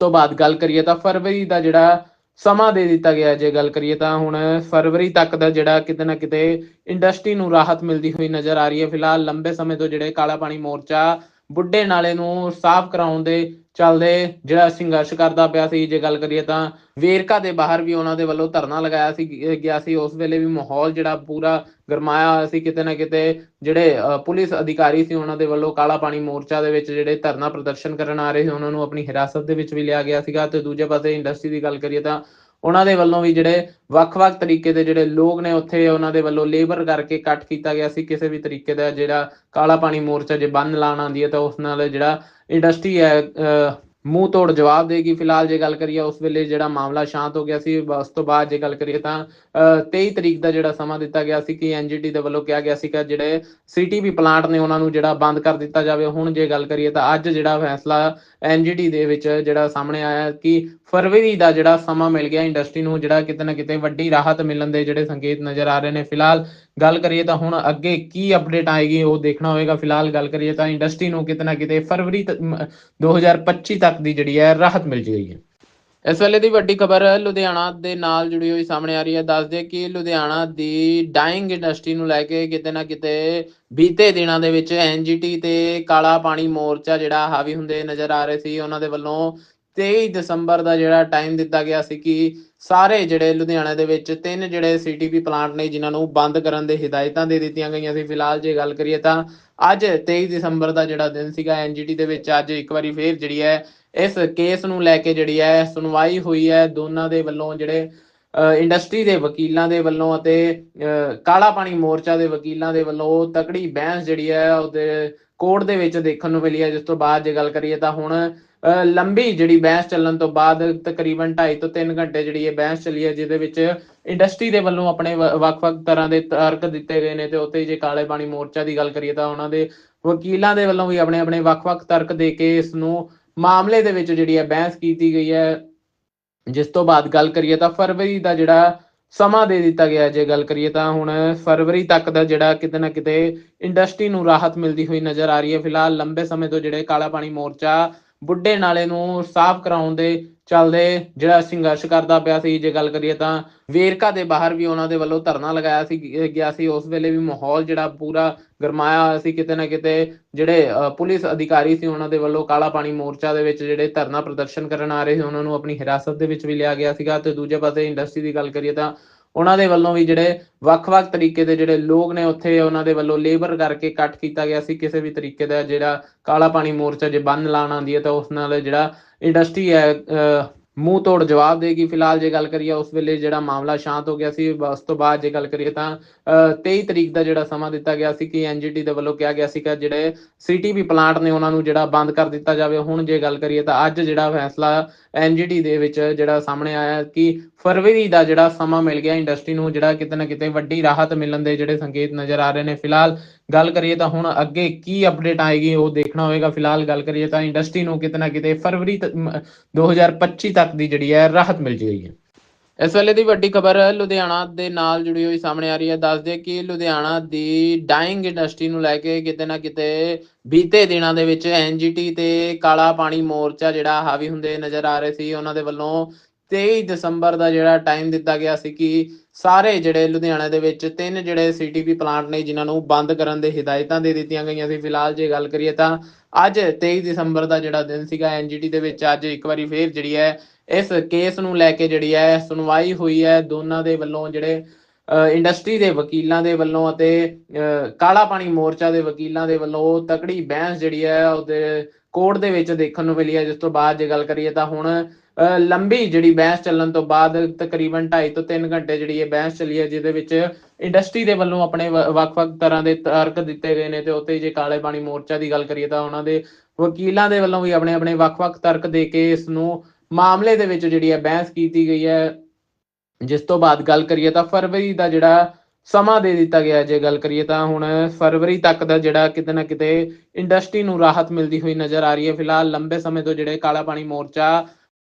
ਤੋਂ ਬਾਅਦ ਗੱਲ ਕਰੀਏ ਤਾਂ ਫਰਵਰੀ ਦਾ ਜਿਹੜਾ ਸਮਾਂ ਦੇ ਦਿੱਤਾ ਗਿਆ ਜੇ ਗੱਲ ਕਰੀਏ ਤਾਂ ਹੁਣ ਫਰਵਰੀ ਤੱਕ ਦਾ ਜਿਹੜਾ ਕਿਤੇ ਨਾ ਕਿਤੇ ਇੰਡਸਟਰੀ ਨੂੰ ਰਾਹਤ ਮਿਲਦੀ ਹੋਈ ਨਜ਼ਰ ਆ ਰਹੀ ਹੈ। ਫਿਲਹਾਲ ਲੰਬੇ ਸਮੇਂ ਤੋਂ ਜਿਹੜੇ ਕਾਲਾ ਪਾਣੀ ਮੋਰਚਾ ਬੁੱਢੇ ਨਾਲੇ ਨੂੰ ਸਾਫ਼ ਕਰਾਉਣ ਦੇ ਚੱਲਦੇ ਜਿਹੜਾ ਸੰਘਰਸ਼ ਕਰਦਾ ਪਿਆ ਸੀ, ਜੇ ਗੱਲ ਕਰੀਏ ਤਾਂ ਵੇਰਕਾ ਦੇ ਬਾਹਰ ਵੀ ਉਹਨਾਂ ਦੇ ਵੱਲੋਂ ਧਰਨਾ ਲਗਾਇਆ ਸੀ ਗਿਆ ਸੀ। ਉਸ ਵੇਲੇ ਵੀ ਮਾਹੌਲ ਜਿਹੜਾ ਪੂਰਾ ਗਰਮਾਇਆ ਹੋਇਆ ਸੀ। ਕਿਤੇ ਨਾ ਕਿਤੇ ਜਿਹੜੇ ਪੁਲਿਸ ਅਧਿਕਾਰੀ ਸੀ, ਉਹਨਾਂ ਦੇ ਵੱਲੋਂ ਕਾਲਾ ਪਾਣੀ ਮੋਰਚਾ ਦੇ ਵਿੱਚ ਜਿਹੜੇ ਧਰਨਾ ਪ੍ਰਦਰਸ਼ਨ ਕਰਨ ਆ ਰਹੇ ਸੀ, ਉਹਨਾਂ ਨੂੰ ਆਪਣੀ ਹਿਰਾਸਤ ਦੇ ਵਿੱਚ ਵੀ ਲਿਆ ਗਿਆ ਸੀਗਾ। ਤੇ ਦੂਜੇ ਪਾਸੇ ਇੰਡਸਟਰੀ ਦੀ ਗੱਲ ਕਰੀਏ ਤਾਂ ਉਹਨਾਂ ਦੇ ਵੱਲੋਂ ਵੀ ਜਿਹੜੇ ਵੱਖ-ਵੱਖ ਤਰੀਕੇ ਦੇ ਜਿਹੜੇ ਲੋਕ ਨੇ ਉੱਥੇ ਉਹਨਾਂ ਦੇ ਵੱਲੋਂ ਲੇਬਰ ਕਰਕੇ ਕੱਟ ਕੀਤਾ ਗਿਆ ਸੀ। ਕਿਸੇ ਵੀ ਤਰੀਕੇ ਦਾ ਜਿਹੜਾ ਕਾਲਾ ਪਾਣੀ ਮੋਰਚਾ ਜੇ ਬੰਨ ਲਾਣ ਆਉਂਦੀ ਹੈ ਤਾਂ ਉਸ ਨਾਲ ਜਿਹੜਾ ਇੰਡਸਟਰੀ ਹੈ ਅ, ਮੂੰਹ ਤੋੜ ਜਵਾਬ ਦੇਗੀ ਫਿਲਹਾਲ ਜੇ ਗੱਲ ਕਰੀਏ ਉਸ ਵੇਲੇ ਜਿਹੜਾ ਮਾਮਲਾ ਸ਼ਾਂਤ ਹੋ ਗਿਆ ਸੀ ਉਸ ਤੋਂ ਬਾਅਦ ਜੇ ਗੱਲ ਕਰੀਏ ਤਾਂ ਅ, 23 ਤਰੀਕ ਦਾ ਜਿਹੜਾ ਸਮਾਂ ਦਿੱਤਾ ਗਿਆ ਸੀ ਕਿ ਐਨਜੀਟੀ ਦੇ ਵੱਲੋਂ ਕਿਹਾ ਗਿਆ ਸੀ ਕਿ ਜਿਹੜੇ ਸੀਟੀਪੀ ਪਲਾਂਟ ਨੇ ਉਹਨਾਂ ਨੂੰ ਜਿਹੜਾ ਬੰਦ ਕਰ ਦਿੱਤਾ ਜਾਵੇ। ਹੁਣ ਜੇ ਗੱਲ ਕਰੀਏ ਤਾਂ ਅੱਜ ਜਿਹੜਾ ਫੈਸਲਾ ਐਨਜੀਟੀ ਦੇ ਵਿੱਚ ਜਿਹੜਾ ਸਾਹਮਣੇ ਆਇਆ ਕਿ ਫਰਵਰੀ ਦਾ ਜਿਹੜਾ ਸਮਾਂ ਮਿਲ ਗਿਆ ਇੰਡਸਟਰੀ ਨੂੰ ਜਿਹੜਾ ਕਿਤੇ ਨਾ ਕਿਤੇ ਵੱਡੀ ਰਾਹਤ ਮਿਲਣ ਦੇ ਜਿਹੜੇ ਸੰਕੇਤ ਨਜ਼ਰ ਆ ਰਹੇ ਨੇ। ਫਿਲਹਾਲ ਗੱਲ ਕਰੀਏ ਤਾਂ ਹੁਣ ਅੱਗੇ ਕੀ ਅਪਡੇਟ ਆਏਗੀ ਉਹ ਦੇਖਣਾ ਹੋਵੇਗਾ ਫਿਲਹਾਲ ਗੱਲ ਕਰੀਏ ਤਾਂ ਇੰਡਸਟਰੀ ਨੂੰ ਕਿਤੇ ਕਿਤੇ ਫਰਵਰੀ ਤ- 2025 ਤੱਕ ਦੀ ਜਿਹੜੀ ਹੈ ਰਾਹਤ ਮਿਲ ਜਾਏਗੀ ਇਸ ਵੇਲੇ ਦੀ ਵੱਡੀ ਖਬਰ ਲੁਧਿਆਣਾ ਦੇ ਨਾਲ ਜੁੜੀ ਹੋਈ ਸਾਹਮਣੇ ਆ ਰਹੀ ਹੈ। ਦੱਸਦੇ ਕਿ ਲੁਧਿਆਣਾ ਦੀ ਡਾਈਂਗ ਇੰਡਸਟਰੀ ਨੂੰ ਲੈ ਕੇ ਕਿਤੇ ਨਾ ਕਿਤੇ ਬੀਤੇ ਦਿਨਾਂ ਦੇ ਵਿੱਚ ਐਨਜੀਟੀ ਤੇ ਕਾਲਾ ਪਾਣੀ ਮੋਰਚਾ ਜਿਹੜਾ ਹਾਵੀ ਹੁੰਦੇ ਨਜ਼ਰ ਆ ਰਹੇ ਸੀ। ਉਹਨਾਂ ਦੇ ਵੱਲੋਂ 23 ਦਸੰਬਰ ਦਾ ਜਿਹੜਾ ਟਾਈਮ ਦਿੱਤਾ ਗਿਆ ਸੀ ਕਿ ਸਾਰੇ ਜਿਹੜੇ ਲੁਧਿਆਣਾ ਦੇ ਵਿੱਚ ਤਿੰਨ ਜਿਹੜੇ ਸੀਟੀਪੀ ਪਲਾਂਟ ਨੇ ਜਿਨ੍ਹਾਂ ਨੂੰ ਬੰਦ ਕਰਨ ਦੇ ਹਦਾਇਤਾਂ ਦੇ ਦਿੱਤੀਆਂ ਗਈਆਂ ਸੀ। ਫਿਲਹਾਲ ਜੇ ਗੱਲ ਕਰੀਏ ਤਾਂ ਅੱਜ 23 ਦਸੰਬਰ ਦਾ ਜਿਹੜਾ ਦਿਨ ਸੀਗਾ ਐਨਜੀਟੀ ਦੇ ਵਿੱਚ ਅੱਜ ਇੱਕ ਵਾਰੀ ਫੇਰ ਜਿਹੜੀ ਹੈ ਇਸ ਕੇਸ ਨੂੰ ਲੈ ਕੇ ਜਿਹੜੀ ਹੈ ਸੁਣਵਾਈ ਹੋਈ ਹੈ। ਦੋਨਾਂ ਦੇ ਵੱਲੋਂ ਜਿਹੜੇ ਅ, ਇੰਡਸਟਰੀ ਦੇ ਵਕੀਲਾਂ ਦੇ ਵੱਲੋਂ ਅਤੇ ਅ, ਕਾਲਾ ਪਾਣੀ ਮੋਰਚਾ ਦੇ ਵਕੀਲਾਂ ਦੇ ਵੱਲੋਂ ਤਕੜੀ ਬਹਿਸ ਜਿਹੜੀ ਹੈ ਉਹਦੇ ਕੋਰਟ ਦੇ ਵਿੱਚ ਦੇਖਣ ਨੂੰ ਮਿਲੀ ਹੈ। ਜਿਸ ਤੋਂ ਬਾਅਦ ਜੇ ਗੱਲ ਕਰੀਏ ਤਾਂ ਹੁਣ ਲੰਬੀ ਜਿਹੜੀ ਬਹਿਸ ਚੱਲਣ ਤੋਂ ਬਾਅਦ ਤਕਰੀਬਨ 2.5 ਤੋਂ 3 ਘੰਟੇ ਜਿਹੜੀ ਇਹ ਬਹਿਸ ਚੱਲੀ ਹੈ, ਜਿਹਦੇ ਵਿੱਚ ਇੰਡਸਟਰੀ ਦੇ ਵੱਲੋਂ ਆਪਣੇ ਵੱਖ-ਵੱਖ ਤਰ੍ਹਾਂ ਦੇ ਤਰਕ ਦਿੱਤੇ ਗਏ ਨੇ ਤੇ ਉੱਤੇ ਜੇ ਕਾਲੇ ਪਾਣੀ ਮੋਰਚਾ ਦੀ ਗੱਲ ਕਰੀਏ ਤਾਂ ਉਹਨਾਂ ਦੇ ਵਕੀਲਾਂ ਦੇ ਵੱਲੋਂ ਵੀ ਆਪਣੇ ਆਪਣੇ ਵੱਖ-ਵੱਖ ਤਰਕ ਦੇ ਕੇ ਇਸ ਨੂੰ ਮਾਮਲੇ ਦੇ ਵਿੱਚ ਜਿਹੜੀ ਹੈ ਬਹਿਸ ਕੀਤੀ ਗਈ ਹੈ। ਜਿਸ ਤੋਂ ਬਾਅਦ ਗੱਲ ਕਰੀਏ ਤਾਂ ਫਰਵਰੀ ਦਾ ਜਿਹੜਾ ਸਮਾਂ ਦੇ ਦਿੱਤਾ ਗਿਆ ਜੇ ਗੱਲ ਕਰੀਏ ਤਾਂ ਹੁਣ ਫਰਵਰੀ ਤੱਕ ਦਾ ਜਿਹੜਾ ਕਿਤੇ ਨਾ ਕਿਤੇ ਇੰਡਸਟਰੀ ਨੂੰ ਰਾਹਤ ਮਿਲਦੀ ਹੋਈ ਨਜ਼ਰ ਆ ਰਹੀ ਹੈ। ਫਿਲਹਾਲ ਲੰਬੇ ਸਮੇਂ ਤੋਂ ਜਿਹੜੇ ਕਾਲਾ ਪਾਣੀ ਮੋਰਚਾ ਬੁੱਢੇ ਨਾਲੇ ਨੂੰ ਸਾਫ਼ ਕਰਾਉਣ ਦੇ ਚੱਲਦੇ ਜਿਹੜਾ ਸੰਘਰਸ਼ ਕਰਦਾ ਪਿਆ ਸੀ, ਜੇ ਗੱਲ ਕਰੀਏ ਤਾਂ ਵੇਰਕਾ ਦੇ ਬਾਹਰ ਵੀ ਉਹਨਾਂ ਦੇ ਵੱਲੋਂ ਧਰਨਾ ਲਗਾਇਆ ਸੀ ਗਿਆ ਸੀ। ਉਸ ਵੇਲੇ ਵੀ ਮਾਹੌਲ ਜਿਹੜਾ ਪੂਰਾ ਗਰਮਾਇਆ ਹੋਇਆ ਸੀ। ਕਿਤੇ ਨਾ ਕਿਤੇ ਜਿਹੜੇ ਪੁਲਿਸ ਅਧਿਕਾਰੀ ਸੀ, ਉਹਨਾਂ ਦੇ ਵੱਲੋਂ ਕਾਲਾ ਪਾਣੀ ਮੋਰਚਾ ਦੇ ਵਿੱਚ ਜਿਹੜੇ ਧਰਨਾ ਪ੍ਰਦਰਸ਼ਨ ਕਰਨ ਆ ਰਹੇ ਸੀ, ਉਹਨਾਂ ਨੂੰ ਆਪਣੀ ਹਿਰਾਸਤ ਦੇ ਵਿੱਚ ਵੀ ਲਿਆ ਗਿਆ ਸੀਗਾ। ਤੇ ਦੂਜੇ ਪਾਸੇ ਇੰਡਸਟਰੀ ਦੀ ਗੱਲ ਕਰੀਏ ਤਾਂ ਉਹਨਾਂ ਦੇ ਵੱਲੋਂ ਵੀ ਜਿਹੜੇ ਵੱਖ-ਵੱਖ ਤਰੀਕੇ ਦੇ ਜਿਹੜੇ ਲੋਕ ਨੇ ਉੱਥੇ ਉਹਨਾਂ ਦੇ ਵੱਲੋਂ ਲੇਬਰ ਕਰਕੇ ਕੱਟ ਕੀਤਾ ਗਿਆ ਸੀ ਕਿਸੇ ਵੀ ਤਰੀਕੇ ਦਾ ਜਿਹੜਾ ਕਾਲਾ ਪਾਣੀ ਮੋਰਚਾ ਜੇ ਬੰਨ ਲਾਣ ਆਉਂਦੀ ਹੈ ਤਾਂ ਉਸ ਨਾਲ ਜਿਹੜਾ ਇੰਡਸਟਰੀ ਹੈ ਮੂੰਹ ਤੋੜ ਜਵਾਬ ਦੇਗੀ। ਫਿਲਹਾਲ ਜੇ ਗੱਲ ਕਰੀਏ ਉਸ ਵੇਲੇ ਜਿਹੜਾ ਮਾਮਲਾ ਸ਼ਾਂਤ ਹੋ ਗਿਆ ਸੀ ਉਸ ਤੋਂ ਬਾਅਦ ਜੇ ਗੱਲ ਕਰੀਏ ਤਾਂ ਅ, 23 ਤਰੀਕ ਦਾ ਜਿਹੜਾ ਸਮਾਂ ਦਿੱਤਾ ਗਿਆ ਸੀ ਕਿ ਐਨਜੀਟੀ ਦੇ ਵੱਲੋਂ ਕਿਹਾ ਗਿਆ ਸੀ ਕਿ ਜਿਹੜੇ ਸੀਟੀਪੀ ਪਲਾਂਟ ਨੇ ਉਹਨਾਂ ਨੂੰ ਜਿਹੜਾ ਬੰਦ ਕਰ ਦਿੱਤਾ ਜਾਵੇ। ਹੁਣ ਜੇ ਗੱਲ ਕਰੀਏ ਤਾਂ ਅੱਜ ਜਿਹੜਾ ਫੈਸਲਾ ਐਨਜੀਟੀ ਦੇ ਵਿੱਚ ਜਿਹੜਾ ਸਾਹਮਣੇ ਆਇਆ ਕਿ ਫਰਵਰੀ ਦਾ ਜਿਹੜਾ ਸਮਾਂ ਮਿਲ ਗਿਆ ਇੰਡਸਟਰੀ ਨੂੰ, ਜਿਹੜਾ ਕਿਤੇ ਨਾ ਕਿਤੇ ਵੱਡੀ ਰਾਹਤ ਮਿਲਣ ਦੇ ਜਿਹੜੇ ਸੰਕੇਤ ਨਜ਼ਰ ਆ ਰਹੇ ਨੇ। ਫਿਲਹਾਲ ਗੱਲ ਕਰੀਏ ਤਾਂ ਹੁਣ ਅੱਗੇ ਕੀ ਅਪਡੇਟ ਆਏਗੀ ਉਹ ਦੇਖਣਾ ਹੋਵੇਗਾ। ਫਿਲਹਾਲ ਗੱਲ ਕਰੀਏ ਤਾਂ ਇੰਡਸਟਰੀ ਨੂੰ ਕਿਤੇ ਨਾ ਕਿਤੇ ਫਰਵਰੀ ਤ- ਮ- 2025 ਤੱਕ ਦੀ ਜਿਹੜੀ ਹੈ ਰਾਹਤ ਮਿਲ ਜਾਏਗੀ। ਇਸ ਵੇਲੇ ਦੀ ਵੱਡੀ ਖਬਰ ਲੁਧਿਆਣਾ ਦੇ ਨਾਲ ਜੁੜੀ ਹੋਈ ਸਾਹਮਣੇ ਆ ਰਹੀ ਹੈ। ਦੱਸਦੇ ਕਿ ਲੁਧਿਆਣਾ ਦੀ ਡਾਈਂਗ ਇੰਡਸਟਰੀ ਨੂੰ ਲੈ ਕੇ ਕਿਤੇ ਨਾ ਕਿਤੇ ਬੀਤੇ ਦਿਨਾਂ ਦੇ ਵਿੱਚ ਐਨਜੀਟੀ ਤੇ ਕਾਲਾ ਪਾਣੀ ਮੋਰਚਾ ਜਿਹੜਾ ਹਾਵੀ ਹੁੰਦੇ ਨਜ਼ਰ ਆ ਰਹੇ ਸੀ। ਉਹਨਾਂ ਦੇ ਵੱਲੋਂ 23 ਦਸੰਬਰ ਦਾ ਜਿਹੜਾ ਟਾਈਮ ਦਿੱਤਾ ਗਿਆ ਸੀ ਕਿ ਸਾਰੇ ਜਿਹੜੇ ਲੁਧਿਆਣਾ ਦੇ ਵਿੱਚ ਤਿੰਨ ਜਿਹੜੇ ਸੀਟੀਪੀ ਪਲਾਂਟ ਨੇ ਜਿਨ੍ਹਾਂ ਨੂੰ ਬੰਦ ਕਰਨ ਦੇ ਹਦਾਇਤਾਂ ਦੇ ਦਿੱਤੀਆਂ ਗਈਆਂ ਸੀ। ਫਿਲਹਾਲ ਜੇ ਗੱਲ ਕਰੀਏ ਤਾਂ ਅੱਜ 23 ਦਸੰਬਰ ਦਾ ਜਿਹੜਾ ਦਿਨ ਸੀਗਾ ਐਨਜੀਟੀ ਦੇ ਵਿੱਚ ਅੱਜ ਇੱਕ ਵਾਰੀ ਫੇਰ ਜਿਹੜੀ ਹੈ ਇਸ ਕੇਸ ਨੂੰ ਲੈ ਕੇ ਜਿਹੜੀ ਹੈ ਸੁਣਵਾਈ ਹੋਈ ਹੈ ਦੋਨਾਂ ਦੇ ਵੱਲੋਂ ਜਿਹੜੇ ਅ, ਇੰਡਸਟਰੀ ਦੇ ਵਕੀਲਾਂ ਦੇ ਵੱਲੋਂ ਅਤੇ ਅ, ਕਾਲਾ ਪਾਣੀ ਮੋਰਚਾ ਦੇ ਵਕੀਲਾਂ ਦੇ ਵੱਲੋਂ ਤਕੜੀ ਬਹਿਸ ਜਿਹੜੀ ਹੈ ਉਹਦੇ ਕੋਰਟ ਦੇ ਵਿੱਚ ਦੇਖਣ ਨੂੰ ਮਿਲੀ ਹੈ। ਜਿਸ ਤੋਂ ਬਾਅਦ ਜੇ ਗੱਲ ਕਰੀਏ ਤਾਂ ਹੁਣ ਲੰਬੀ ਜਿਹੜੀ ਬਹਿਸ ਚੱਲਣ ਤੋਂ ਬਾਅਦ ਤਕਰੀਬਨ 2.5 ਤੋਂ 3 ਘੰਟੇ ਜਿਹੜੀ ਇਹ ਬਹਿਸ ਚੱਲੀ ਹੈ ਜਿਹਦੇ ਵਿੱਚ ਇੰਡਸਟਰੀ ਦੇ ਵੱਲੋਂ ਆਪਣੇ ਵ- ਵੱਖ-ਵੱਖ ਤਰ੍ਹਾਂ ਦੇ ਤਰਕ ਦਿੱਤੇ ਗਏ ਨੇ ਤੇ ਉੱਤੇ ਜੇ ਕਾਲੇ ਪਾਣੀ ਮੋਰਚਾ ਦੀ ਗੱਲ ਕਰੀਏ ਤਾਂ ਉਹਨਾਂ ਦੇ ਵਕੀਲਾਂ ਦੇ ਵੱਲੋਂ ਵੀ ਆਪਣੇ ਆਪਣੇ ਵੱਖ-ਵੱਖ ਤਰਕ ਦੇ ਕੇ ਇਸ ਨੂੰ ਮਾਮਲੇ ਦੇ ਵਿੱਚ ਜਿਹੜੀ ਹੈ ਬਹਿਸ ਕੀਤੀ ਗਈ ਹੈ। ਜਿਸ ਤੋਂ ਬਾਅਦ ਗੱਲ ਕਰੀਏ ਤਾਂ ਫਰਵਰੀ ਦਾ ਜਿਹੜਾ ਸਮਾਂ ਦੇ ਦਿੱਤਾ ਗਿਆ ਜੇ ਗੱਲ ਕਰੀਏ ਤਾਂ ਹੁਣ ਫਰਵਰੀ ਤੱਕ ਦਾ ਜਿਹੜਾ ਕਿਤੇ ਨਾ ਕਿਤੇ ਇੰਡਸਟਰੀ ਨੂੰ ਰਾਹਤ ਮਿਲਦੀ ਹੋਈ ਨਜ਼ਰ ਆ ਰਹੀ ਹੈ। ਫਿਲਹਾਲ ਲੰਬੇ ਸਮੇਂ ਤੋਂ ਜਿਹੜੇ ਕਾਲਾ ਪਾਣੀ ਮੋਰਚਾ